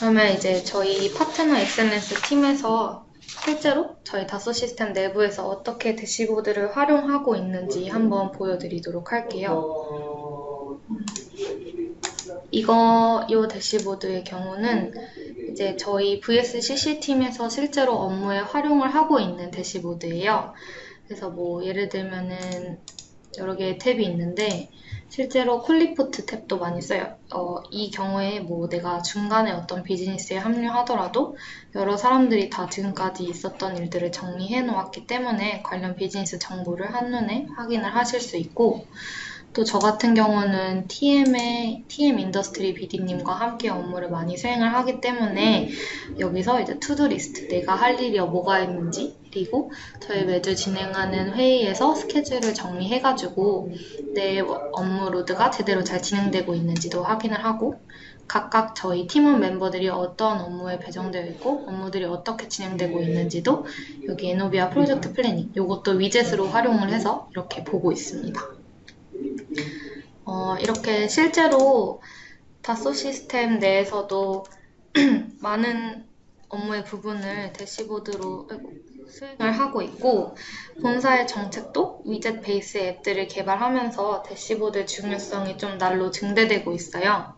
그러면 이제 저희 파트너 엑셀런스 팀에서 실제로 저희 다소 시스템 내부에서 어떻게 대시보드를 활용하고 있는지 한번 보여드리도록 할게요. 이거, 이 대시보드의 경우는 이제 저희 VSCC 팀에서 실제로 업무에 활용을 하고 있는 대시보드예요. 그래서 뭐 예를 들면은 여러 개의 탭이 있는데 실제로 콜리포트 탭도 많이 써요. 어, 이 경우에 뭐 내가 중간에 어떤 비즈니스에 합류하더라도 여러 사람들이 다 지금까지 있었던 일들을 정리해 놓았기 때문에 관련 비즈니스 정보를 한눈에 확인을 하실 수 있고 또 저 같은 경우는 TM의 TM 인더스트리 BD님과 함께 업무를 많이 수행을 하기 때문에 여기서 이제 투두 리스트 내가 할 일이 뭐가 있는지 그리고 저희 매주 진행하는 회의에서 스케줄을 정리해가지고 내 업무 로드가 제대로 잘 진행되고 있는지도 확인을 하고 각각 저희 팀원 멤버들이 어떤 업무에 배정되어 있고 업무들이 어떻게 진행되고 있는지도 여기 에노비아 프로젝트 플래닝 이것도 위젯으로 활용을 해서 이렇게 보고 있습니다. 어, 이렇게 실제로 다소 시스템 내에서도 많은 업무의 부분을 대시보드로 수행을 하고 있고 본사의 정책도 위젯 베이스 앱들을 개발하면서 대시보드의 중요성이 좀 날로 증대되고 있어요.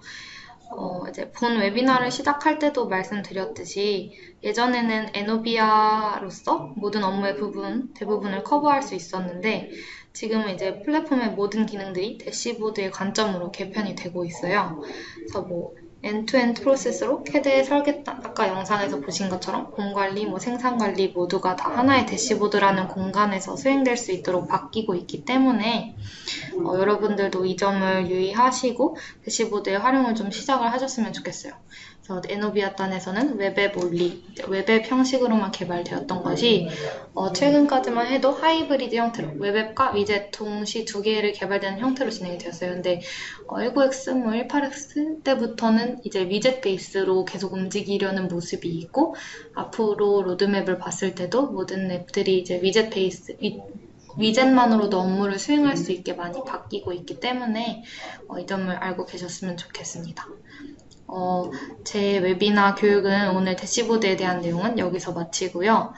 어, 이제 본 웨비나를 시작할 때도 말씀드렸듯이 예전에는 에노비아로서 모든 업무의 부분, 대부분을 커버할 수 있었는데 지금은 이제 플랫폼의 모든 기능들이 대시보드의 관점으로 개편이 되고 있어요. 그래서 뭐 엔투엔드 프로세스로 캐드의 설계단, 아까 영상에서 보신 것처럼 공관리, 뭐 생산관리 모두가 다 하나의 대시보드라는 공간에서 수행될 수 있도록 바뀌고 있기 때문에 어, 여러분들도 이 점을 유의하시고 대시보드의 활용을 좀 시작을 하셨으면 좋겠어요. 그래서 에노비아단에서는 웹앱 올리, 웹앱 형식으로만 개발되었던 것이 어, 최근까지만 해도 하이브리드 형태로 웹앱과 위젯 동시 두 개를 개발되는 형태로 진행이 되었어요. 근데 어, 19X, 뭐 18X 때부터는 이제 위젯 베이스로 계속 움직이려는 모습이 있고 앞으로 로드맵을 봤을 때도 모든 앱들이 이제 위젯 베이스, 위, 위젯만으로도 업무를 수행할 수 있게 많이 바뀌고 있기 때문에 어, 이 점을 알고 계셨으면 좋겠습니다. 어, 제 웨비나 교육은 오늘 대시보드에 대한 내용은 여기서 마치고요.